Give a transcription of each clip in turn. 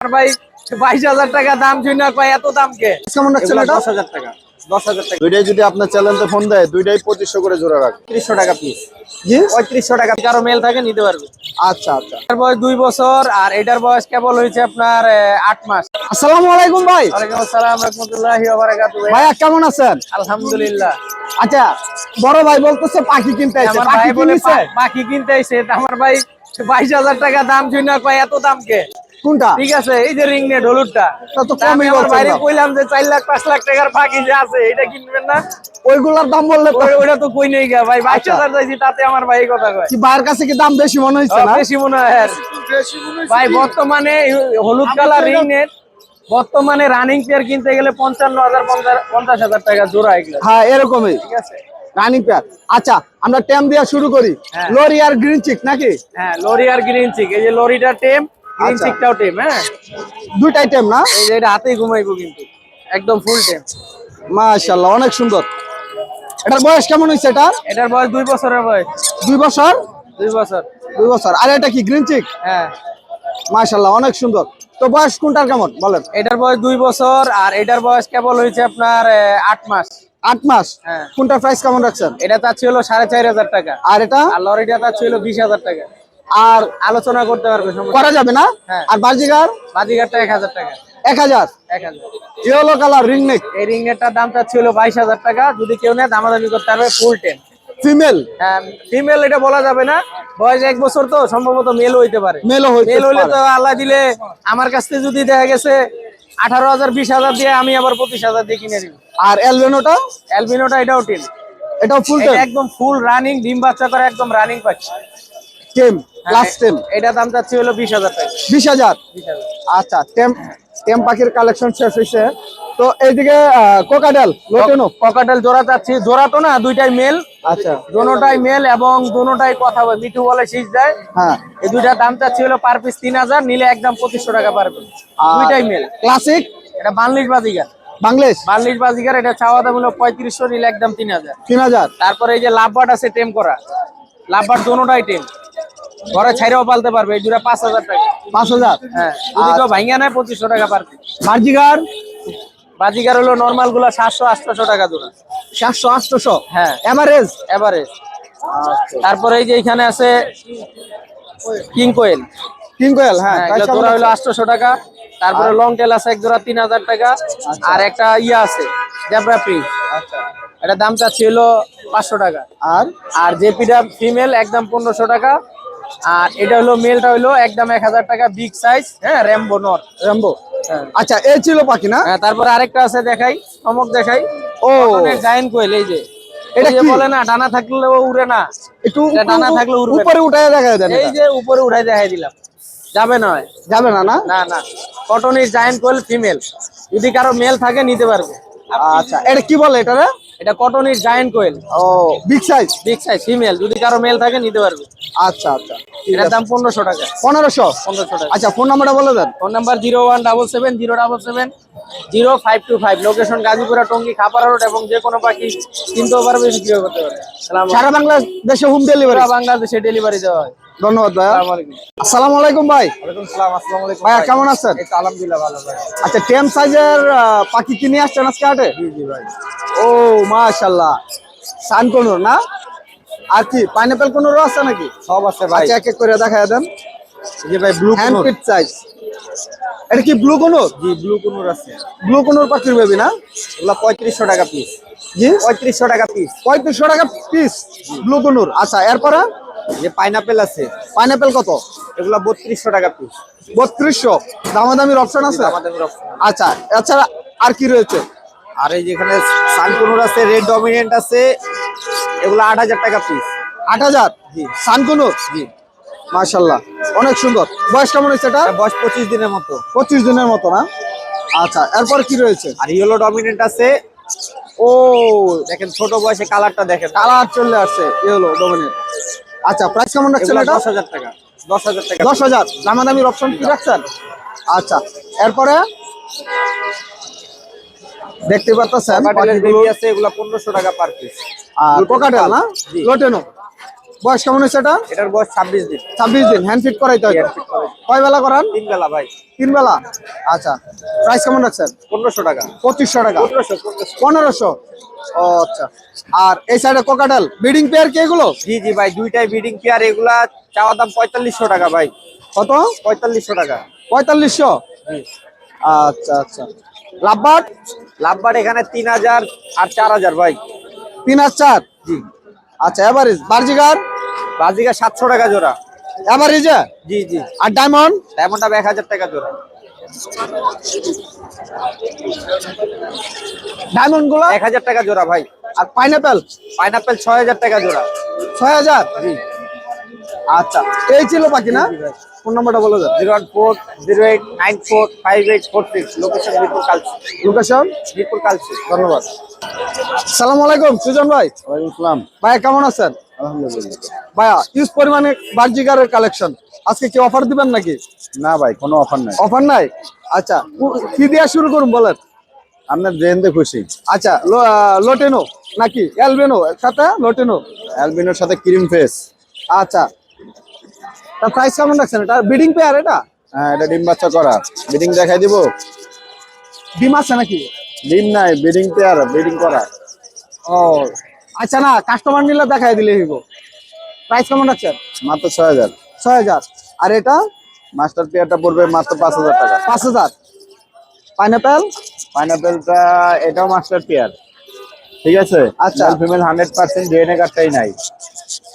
আর ভাই বাইশ হাজার টাকা দাম শুনে কয় এত দাম কে? কেমন রাখছেন দশ হাজার টাকা। দশ হাজার টাকা। দুইটাই যদি আপনার চ্যানেলতে ফোন দেয় দুইটাই পঁচিশশো করে জোড়া রাখবে। ত্রিশশো টাকা পিস জি পঁয়ত্রিশশো টাকা কারও মেল থাকে নিতে পারবে। আচ্ছা আচ্ছা। এটার বয়স দুই বছর আর এটার বয়স কেবল হয়েছে আপনার আট মাস। আসসালামু আলাইকুম ভাই। ওয়ালাইকুম আসসালাম রহমতুল্লাহি ওয়া বারাকাতুহু। ভাইয়া কেমন আছেন? আলহামদুলিল্লাহ। আচ্ছা বড় ভাই বলতেছে পাখি কিনতে আইছে। পাখি ভাই বলে কিনছে? পা- পাখি কিনতে আইছে। আমার ভাই বাইশ হাজার টাকা দাম শুনে কয় এত দাম কে? কোনটা? ঠিক আছে এই যে রিং নেট হলুদটা। তা কমই বলছেন বাইরে কইলাম যে চার লাখ পাঁচ লাখ টাকার পাখি যে আছে এটা কিনবেন না? ওইগুলার দাম বললে তো ওই- ওটা তো কই নেই গা ভাই বাইশ আচ্ছা। হাজার চাইছি তাতে আমার ভাই কথা কয়। কি ভাইয়ের কাছে কি দাম বেশি মনে হচ্ছে না? বেশি মনে হয় আর। ভাই বর্তমানে হলুদ কালার রিং নেট বর্তমানে রানিং পেয়ার কিনতে গেলে পঞ্চান্ন হাজার পঞ্চাশ হাজার টাকা জোড়া এগুলো। হ্যাঁ এরকমই। ঠিক আছে। রানিং পেয়ার আচ্ছা আমরা টেম দিয়ে শুরু করি। হ্যাঁ। লরি আর গ্রিন চিক নাকি? হ্যাঁ লরি আর গ্রিন চিক এই যে লরিটা টেম গ্রিন আচ্ছা। চিকটাও টেম হ্যাঁ? দুইটাই টেম না? এই যে এটা হাতেই ঘুমাইবো কিন্তু। একদম ফুল টেম মাশাআল্লাহ অনেক সুন্দর। এটার বয়স কেমন হয়েছে এটা? এটার বয়স দুই বছরের বয়স। দুই বছর? দুই বছর। দুই বছর। আর এটা কি গ্রিন চিক হ্যাঁ। মাশাআল্লাহ অনেক সুন্দর। তো বয়স কোনটার কেমন? বলেন। এটার বয়স দুই বছর আর এটার বয়স কেবল হয়েছে আপনার আট মাস। আট মাস? হ্যাঁ। কোনটার প্রাইস কেমন রাখছেন? এটা তার ছিল সাড়ে চার হাজার টাকা। আর এটা? আর লরিটা তার ছিল বিশ হাজার টাকা। আর আলোচনা করতে পারবে করা যাবে না? হ্যাঁ। আর বাজিগার? বাজিঘাটটা এক হাজার টাকা। এক হাজার? এক হাজার। ইয়েলো কালার রিং নেক এই রিং এরটার দামটা ছিল বাইশ হাজার টাকা। যদি কেউ নেয় দামাদামি করতে পারবে ফুল টেন ফিমেল ফিমেল এটা বলা যাবে না। বয়স এক বছর তো সম্ভবত মেল হইতে পারে। হইতে মেল হইলে তো আল্লাহ দিলে আমার কাছ থেকে যদি দেখা গেছে আঠারো হাজার বিশ হাজার দিয়ে আমি আবার পঁচিশ হাজার দিয়ে কিনে দিব আর এলভেনোটা অ্যালবিনোটা এটাও টিম এটাও ফুল একদম ফুল রানিং ডিম বাচ্চা করে একদম রানিং পাচ্ছে টেম লাস্ট টেম এটা দাম চাচ্ছি হলো বিশ হাজার টাকা। বিশ হাজার? আচ্ছা টেম টেম পাখির কালেকশন শেষ হয়েছে তো এইদিকে কোকাডেল লোটেনো ককাটেল জোড়া চাচ্ছি। জোড়া তো না দুইটাই মেল আচ্ছা। দোনোটাই মেল এবং দোনোটাই কথা বলে মিঠু বলে শীষ দেয়। হ্যাঁ। এই দুইটা দাম চাচ্ছি হলো পার পিস তিন হাজার নিলে একদম পঁচিশশো টাকা পার পিস দুইটাই মেল ক্লাসিক এটা বাংলিশ বাজিগার। বাংলাদেশ বাংলিশ বাজিগার এটা চাওয়া দাম হলো পঁয়ত্রিশশো নিলে একদম তিন হাজার। তিন হাজার? তারপরে এই যে লাভবাট আছে টেম করা। লাভবাট দোনোটাই টেম ঘরে ছাইরাও পালতে পারবে এই দুটা পাঁচ হাজার টাকা। পাঁচ হাজার? হ্যাঁ যদি কেউ ভাঙ্গা নেয় পঁচিশশো টাকা পার পিস বার্জিগার বাজিগার হলো নর্মালগুলা সাতশো আটশো টাকা জোড়া। সাতশো আটশোশো? হ্যাঁ। এভারেজ এভারেজ তারপরে এই যে এখানে আছে কিং কোয়েল কিং কোয়েল হ্যাঁ হ্যাঁ, জোড়া হলো আছে? আটশোশো টাকা। তারপরে লং টেল আছে এক জোড়া তিন হাজার টাকা। আর একটা ইয়ে আছে জেব্রা প্রিন্ট এটা দাম চাচ্ছি হলো পাঁচশো টাকা। আর? আর জেপিটা ফিমেল একদম পনেরোশো টাকা। আর এটা হলো মেলটা হলো একদম এক হাজার টাকা বিগ সাইজ হ্যাঁ র্যাম্বো নর র্যাম্বো হ্যাঁ। আচ্ছা এই ছিল পাখি না? তারপর তারপরে আরেকটা আছে দেখাই চমক দেখাই। ও। জায়েন্ট কোয়েল এই যে। এটা কি? বলে না ডানা থাকলেও উড়ে না। একটু ডানা থাকলে উড়বে উপরে উঠায় দেখা এই যে উপরে দেখাই দিলাম। যাবে না। যাবে না না? না না। কটনের জায়েন্ট কোয়েল ফিমেল যদি কারও মেল থাকে নিতে পারবে। আচ্ছা এটা কি বলে এটা এটা কটনের জায়েন্ট কোয়েল ও big size big size female যদি কারও মেল থাকে নিতে পারবে। আচ্ছা আচ্ছা। এটার দাম পনেরোশো টাকা। পনেরোশো? পনেরোশো টাকা। আচ্ছা ফোন নাম্বারটা বলে দেন। Phone number zero one double seven zero double seven zero five two five. Location Gazipura Tongi Khapara road এবং যে কোনো পাখি কিনতেও পারবে বিক্রিও করতে পারবে সারা বাংলাদেশে হোম ডেলিভারি পুরো বাংলাদেশে ডেলিভারি দেওয়া হয়। ধন্যবাদ ভাইয়া। আসসালামু আলাইকুম। আসসালামু ভাই। সালাম আসসালামু আলাইকুম ভাইয়া কেমন আছেন? আলহামদুলিল্লাহ ভালো ভাই। আচ্ছা টেম সাইজের পাখি কিনে আসছেন আজকে হাটে? জি জি ভাই। ও মাশাল্লাহ সান কোনোর না? আর কি পাইনাপেল কোনোরও আছে নাকি? সব আছে ভাই। আচ্ছা এক এক করে দেখা দেন। যে ভাই ব্লু হ্যান্ড পিট সাইজ এটা কি ব্লু কোনোর জি ব্লু কুনুর আছে। ব্লু কোনোর পাখির বেবি না? এগুলো পঁয়ত্রিশশো টাকা পিস জি? পঁয়ত্রিশশো টাকা পিস পঁয়ত্রিশশো টাকা পিস ব্লু কোনোর আচ্ছা এরপরে? যে পাইনাপেল আছে। পাইনাপেল কত? এগুলা বত্রিশশো টাকা পিস বত্রিশশো। দামাদামির অপশন আছে? আমাদের option। আচ্ছা এছাড়া আর কি রয়েছে? আর এই যেখানে সানকুনুর আছে রেড ডমিনেন্ট আছে এগুলো আট হাজার টাকা পিস আট হাজার? জি। সানকুনুর? জি। মাশাল্লাহ। অনেক সুন্দর। বয়স কেমন হয়েছে এটা? বয়স পঁচিশ দিনের মতো। পঁচিশ দিনের মতো না? আচ্ছা এরপর কি রয়েছে? আর ইয়েলো ডমিনেন্ট আছে। ও দেখেন ছোট বয়সে কালারটা দেখেন। কালার চলে আসছে ইয়েলো হলো ডোমিনেট আচ্ছা প্রাইস কেমন রাখছেন এটা? দশ হাজার টাকা। দশ হাজার টাকা। দশ হাজার। দামাদামির অপশন কি রাখছেন? আচ্ছা এরপরে? দেখতে পাচ্ছেন আছে এগুলো পনেরোশো টাকা পার পিস আর কোকাটেল না? জি। বয়স কেমন হয়েছে এটা এটার বয়স ছাব্বিশ দিন। ছাব্বিশ দিন হ্যান্ড ফিট করাইতে হবে কয় বেলা করান? তিন বেলা ভাই। তিন বেলা আচ্ছা প্রাইস কেমন রাখছেন? পনেরোশো টাকা। পঁচিশশো টাকা। পনেরোশো পনেরোশো। পনেরোশো? ও আচ্ছা। আর এই সাইডে কোকাটেল ব্রিডিং পেয়ার কি এগুলো? জি জি ভাই দুইটাই বিডিং পেয়ার এগুলা চাওয়া দাম পঁয়তাল্লিশশো টাকা ভাই। কত? পঁয়তাল্লিশশো টাকা। পঁয়তাল্লিশশো? আচ্ছা আচ্ছা। লাভবাট লাভবার এখানে তিন হাজার আর চার হাজার ভাই। তিন আর চার? জি। আচ্ছা এভারেজ বার্জিগার? বাজিকা সাতশো টাকা জোড়া। এভারেজে জি জি। আর ডায়মন্ড ডায়মন্ড আপ এক হাজার টাকা জোড়া। ডায়মন্ডগুলো? এক হাজার টাকা জোড়া ভাই। আর পাইনাপেল পাইনাপেল ছয় হাজার টাকা জোড়া। ছয় হাজার? আচ্ছা এই ছিল বাকি না? ফোন নাম্বারটা বলে দেন zero one four zero eight nine four five eight four six. Location Mirpur Kalshi location Mirpur Kalshi ধন্যবাদ। সালাম আলাইকুম সুজন ভাই। ইসলাম ভাইয়া কেমন আছেন? আলহামদুলিল্লাহ। ভাইয়া ইউজ পরিমাণে বার্জিগারের কালেকশন আজকে কি অফার দিবেন নাকি? না ভাই কোনো অফার নাই। অফার নাই? আচ্ছা কি দিয়া শুরু করুন বলেন? আপনার রেঞ্জে খুশি। আচ্ছা লোটেনো নাকি অ্যালবেনো সাথে? লোটেনো অ্যালবেনোর সাথে ক্রিম ফেস আচ্ছা তার প্রাইস কেমন রাখছেন? এটা বিডিং পেয়ার এটা? হ্যাঁ এটা ডিম বাচ্চা করা। বিডিং দেখাই দিব? ডিম আছে নাকি? ডিম নাই বিডিং পেয়ার বিডিং করা। ও আচ্ছা না কাস্টমার নিলে দেখাই দিলে হইব। প্রাইস কেমন রাখছেন? মাত্র ছয় হাজার। ছয় হাজার। আর এটা? মাস্টার পেয়ারটা পড়বে মাত্র পাঁচ হাজার টাকা। পাঁচ হাজার। পাইনাপেল পাইনাপেলটা এটাও মাস্টার পেয়ার ঠিক আছে? আচ্ছা। ফিমেল হান্ড্রেড পার্সেন্ট ডিএনএ কার্ডটাই নাই।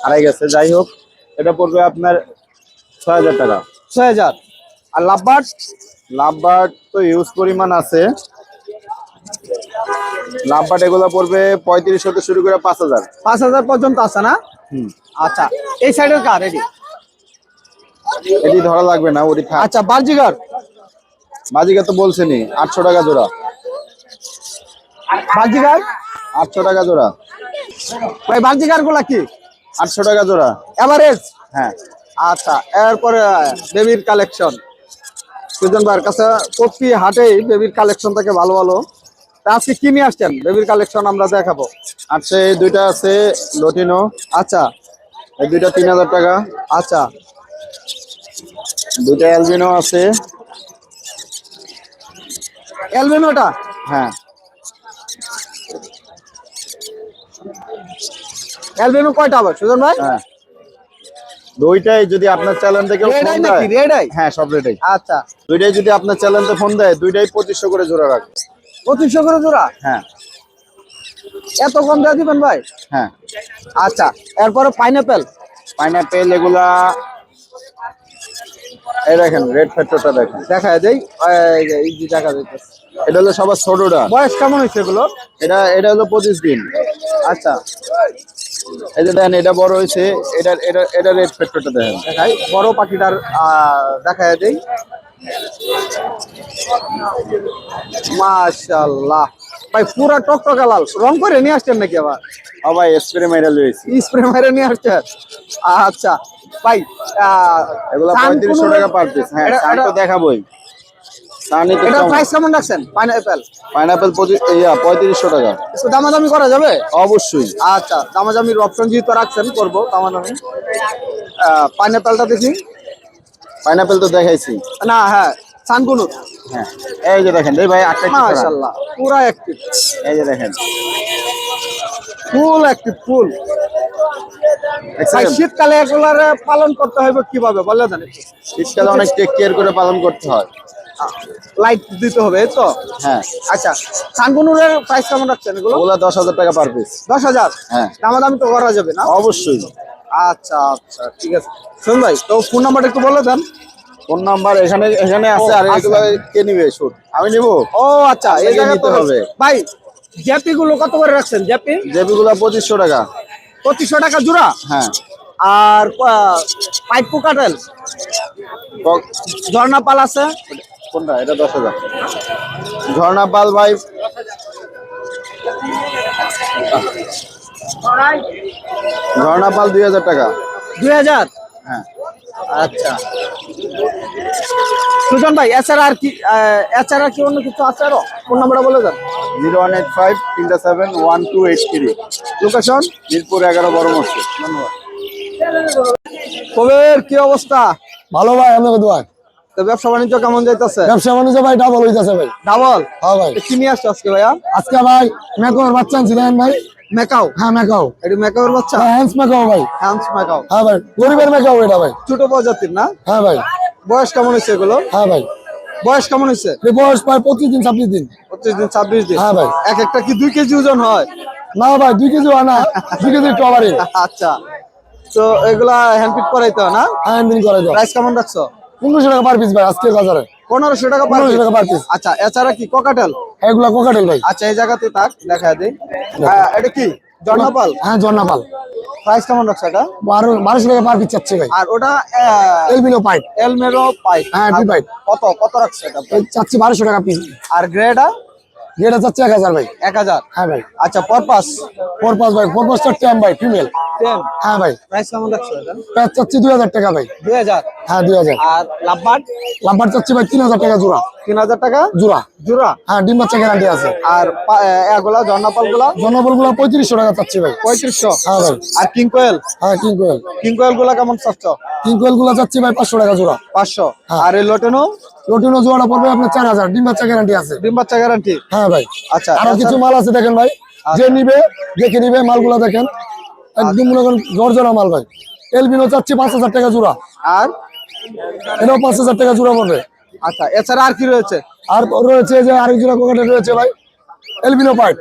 হারাই গেছে যাই হোক। এটা পড়বে আপনার ছয় হাজার টাকা। ছয় হাজার। আর লাভবার্ড লাভবার্ড তো ইউজ পরিমাণ আছে। লাভবার্ড এগুলো পড়বে পঁয়ত্রিশ হতে শুরু করে পাঁচ হাজার। পাঁচ হাজার পর্যন্ত আছে না? হুম। আচ্ছা এই সাইডের কার এটি? এটি ধরা লাগবে না ওটি থাক। আচ্ছা বার্জিগার মাঝিকে তো বলছেনি আটশো টাকা জোড়া। বার্জিগার আটশো টাকা জোড়া। ভাই বার্জিগারগুলা কি? আটশো টাকা জোড়া। এভারেজ? হ্যাঁ। আচ্ছা এরপরে বেবির কালেকশন। সুজন ভাইয়ের কাছে প্রতি হাটেই বেবির কালেকশন থাকে ভালো ভালো। আজকে কি নিয়ে আসছেন? বেবির কালেকশন আমরা দেখাবো। আচ্ছা এই দুইটা আছে লটিনো। আচ্ছা এই দুইটা তিন হাজার টাকা। আচ্ছা দুইটা অ্যালবিনো আছে। এলবেনোটা হ্যাঁ। এলবেনো কয়টা হবে সুজন ভাই? হ্যাঁ। দুইটাই যদি আপনার চ্যানেল থেকে ফোন দেয়? হ্যাঁ সব রেটাই আচ্ছা। দুইটাই যদি আপনার চ্যানেলতে ফোন দেয় দুইটাই পঁচিশশো করে জোড়া রাখবে। পঁচিশশো করে জোড়া? হ্যাঁ। এত কম দিয়ে দিবেন ভাই? হ্যাঁ। আচ্ছা এরপরে পাইনাপেল পাইনাপেল এগুলা এই দেখেন রেড ফ্যাক্টরটা দেখেন। দেখা দেই। এই এই যে দেখা যাইতেছে এটা হলো সবার ছোটটা। বয়স কেমন হয়েছে এগুলো? এটা এটা হলো পঁচিশ দিন। আচ্ছা। এই যে দেখেন এটা বড় হয়েছে এটা এটা এটা রেড ফ্যাক্টরটা দেখেন। দেখাই বড় পাখিটার দেখা দেই। মাশাল্লাহ ভাই পুরা টকটকা লাল। রং করে নিয়ে আসছেন নাকি আবার? ও ভাই স্প্রে মাইরা লইছি স্প্রে মেরে নিয়ে আসছেন? আচ্ছা ভাই আহ, এগুলা পঁয়ত্রিশশো টাকা পার পিস হ্যাঁ তো দেখাবোই। সানি প্রাইস কেমন রাখছেন? পাইনাপেল পাইনাপেল পঁচিশ পঁয়ত্রিশশো টাকা। একটু দামাদামি করা যাবে? অবশ্যই। আচ্ছা দামাদামির অপশন যেহেতু রাখছেন করব দামাদামি। পাইনাপেলটা দেখি। পাইনাপেল তো দেখাইছি। না হ্যাঁ সানকুনুর। হ্যাঁ এই যে দেখেন এই ভাই আটটা কি করা? অ্যাক্টিভ এই যে দেখেন। ফুল অ্যাক্টিভ ফুল শীতকালে এগুলার পালন করতে হবে কীভাবে? বলে শীতকালে অনেক টেক কেয়ার করে পালন করতে হয়। লাইট দিতে হবে তো? হ্যাঁ। আচ্ছা সানকুনুরের প্রাইস কেমন রাখছেন এগুলো? ওগুলা দশ হাজার টাকা পার পিস দশ হাজার? হ্যাঁ। দামাদামি তো করা যাবে না? অবশ্যই। আচ্ছা আচ্ছা ঠিক আছে। শুন ভাই তো ফোন নাম্বারটা একটু বলে দেন। ফোন নাম্বার এখানে এখানে আছে আর এগুলো কে নিবে শুট আমি নিব? ও আচ্ছা এই আপনাকে জায়গায় নিতে তো হবে। ভাই জ্যাপি গুলো কত করে রাখছেন জ্যাপি জেবিগুলা পঁচিশশো টাকা। পঁচিশশো টাকা জোড়া? হ্যাঁ। আর পাইপ পোকাটেল ঝর্ণা পাল আছে? কোনটা এটা দশ হাজার। ঝর্ণা পাল ভাই। ঝর্ণা পাল দুই হাজার টাকা। দুই হাজার? হ্যাঁ। আচ্ছা। সুজন ভাই এছাড়া আর কি আহ, এছাড়া কি অন্য কিছু আছে আরও? ফোন নাম্বারটা বলে দেন। জিরো ওয়ান এইট ফাইভ তিনটা seven one two eight three. Location Mirpur এগারো বড় ধন্যবাদ। কবির কি অবস্থা? ভালো ভাই দোয়া। তো ব্যবসা বাণিজ্য কেমন যাইতেছে? ব্যবসা বাণিজ্য ভাই ডাবল হইতেছে ভাই। ডাবল হ্যাঁ ভাই। কি নিয়ে আসছো আজকে ভাইয়া? আজকে ভাই মেকাওর বাচ্চা আনছি দেখেন ভাই। মেকাও হ্যাঁ মেকাও এটি মেকাওর বাচ্চা? হ্যান্ডস মেকাও ভাই। হ্যান্স মেকাও হ্যাঁ ভাই গরিবের মেকাও এটা ভাই। ছোট প্রজাতির না? হ্যাঁ ভাই। বয়স কেমন হয়েছে এগুলো? হ্যাঁ ভাই। বয়স কেমন হয়েছে? বয়স প্রায় পঁচিশ দিন ছাব্বিশ দিন। পঁচিশ দিন ছাব্বিশ দিন। হ্যাঁ ভাই। এক একটা কি দুই কেজি ওজন হয়? না ভাই দুই কেজি হয় না। দুই কেজি টবারি আচ্ছা। তো এগুলা হ্যান্ডপিক করাইতে হয় না? হ্যাঁ দিন করে প্রাইস কেমন রাখছো? পনেরোশো টাকা পার পিস ভাই আজকে বাজারে। পনেরোশো টাকা পনেরোশো টাকা পার পিস আচ্ছা এছাড়া কি কোকাটেল এগুলা কোকাটেল ভাই। আচ্ছা এই জায়গাতে থাক দেখা দিই। হ্যাঁ, এটা কি? জর্নাপাল? হ্যাঁ জর্নাপাল। প্রাইস কেমন রাখছো এটা? বারো বারোশো টাকা পার পিস চাচ্ছে ভাই। আর ওটা এলবিনো পাইপ এলমেরো পাইপ হ্যাঁ, দুই পাইপ কত কত রাখছে এটা? চাচ্ছি বারোশো টাকা পিস আর গ্রেডা যেটা যাচ্ছে এক হাজার ভাই। এক হাজার? হ্যাঁ ভাই। আচ্ছা পারপাস পরপাস ভাই ফোর পাঁচটা টেম ভাই ফিমেল টেম হ্যাঁ ভাই। প্রাইস কেমন রাখছো এটা? প্যাচ চাচ্ছি দুই হাজার টাকা ভাই। দুই হাজার? হ্যাঁ দুই হাজার। আর লাম্বার লাম্বার চাচ্ছি ভাই তিন হাজার টাকা জোড়া। তিন হাজার টাকা? জোড়া। জোড়া? হ্যাঁ ডিম বাচ্চা গ্যারান্টি আছে। আর এগুলা জর্নাপালগুলা পঁয়ত্রিশশো টাকা চাচ্ছি ভাই। পঁয়ত্রিশশো? হ্যাঁ ভাই। আর কিং কোয়েল হ্যাঁ কিং কোয়েল কিং কোয়েলগুলা কেমন চাচ্ছ? কিং কোয়েলগুলো চাচ্ছি ভাই পাঁচশো টাকা জোড়া। পাঁচশো। হ্যাঁ। আর এই লোটেনো? রোটিনো জোড়া পড়বে আপনার চার হাজার। ডিম বাচ্চা গ্যারান্টি আছে। ডিম বাচ্চা গ্যারান্টি হ্যাঁ ভাই। আচ্ছা আরও কিছু মাল আছে দেখেন ভাই। যে নিবে দেখে নিবে মালগুলো দেখেন। একদম মনে করেন জর্জরা মাল ভাই। এলবিনো চাচ্ছি পাঁচ হাজার টাকা জোড়া। আর? এটাও পাঁচ হাজার টাকা জোড়া পড়বে। আচ্ছা এছাড়া আর কি রয়েছে? আর রয়েছে যে আরেক জোড়া রয়েছে ভাই। এলবিনো পাইপ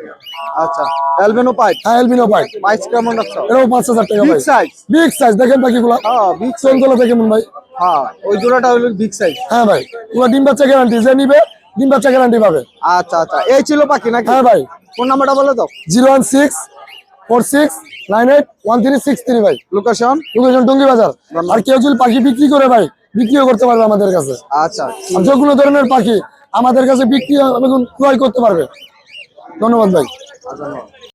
আচ্ছা এলবেনো পাইপ হ্যাঁ এলবিনো পাইপ প্রাইস কেমন রাখছো? এটাও পাঁচ হাজার টাকা বিগ ভাই। সাইজ বিগ সাইজ দেখেন বাকিগুলো হ্যাঁ বিগ চলতলা থেকে ভাই হ্যাঁ। ওই জোড়াটা হলো বিগ সাইজ হ্যাঁ ভাই ওগুলো ডিম বাচ্চা গ্যারান্টি যে নিবে ডিম বাচ্চা গ্যারান্টি পাবে। আচ্ছা আচ্ছা এই ছিল পাখি নাকি? হ্যাঁ ভাই। ফোন নাম্বারটা বলে দাও। Zero one six four six nine eight one three six three ভাই। লোকেশন লোকেশন টঙ্গি বাজার। আর কেউ যদি পাখি বিক্রি করে ভাই বিক্রিও করতে পারবে আমাদের কাছে। আচ্ছা যে কোনো ধরনের পাখি আমাদের কাছে বিক্রি ক্রয় করতে পারবে। ধন্যবাদ ভাই। ধন্যবাদ।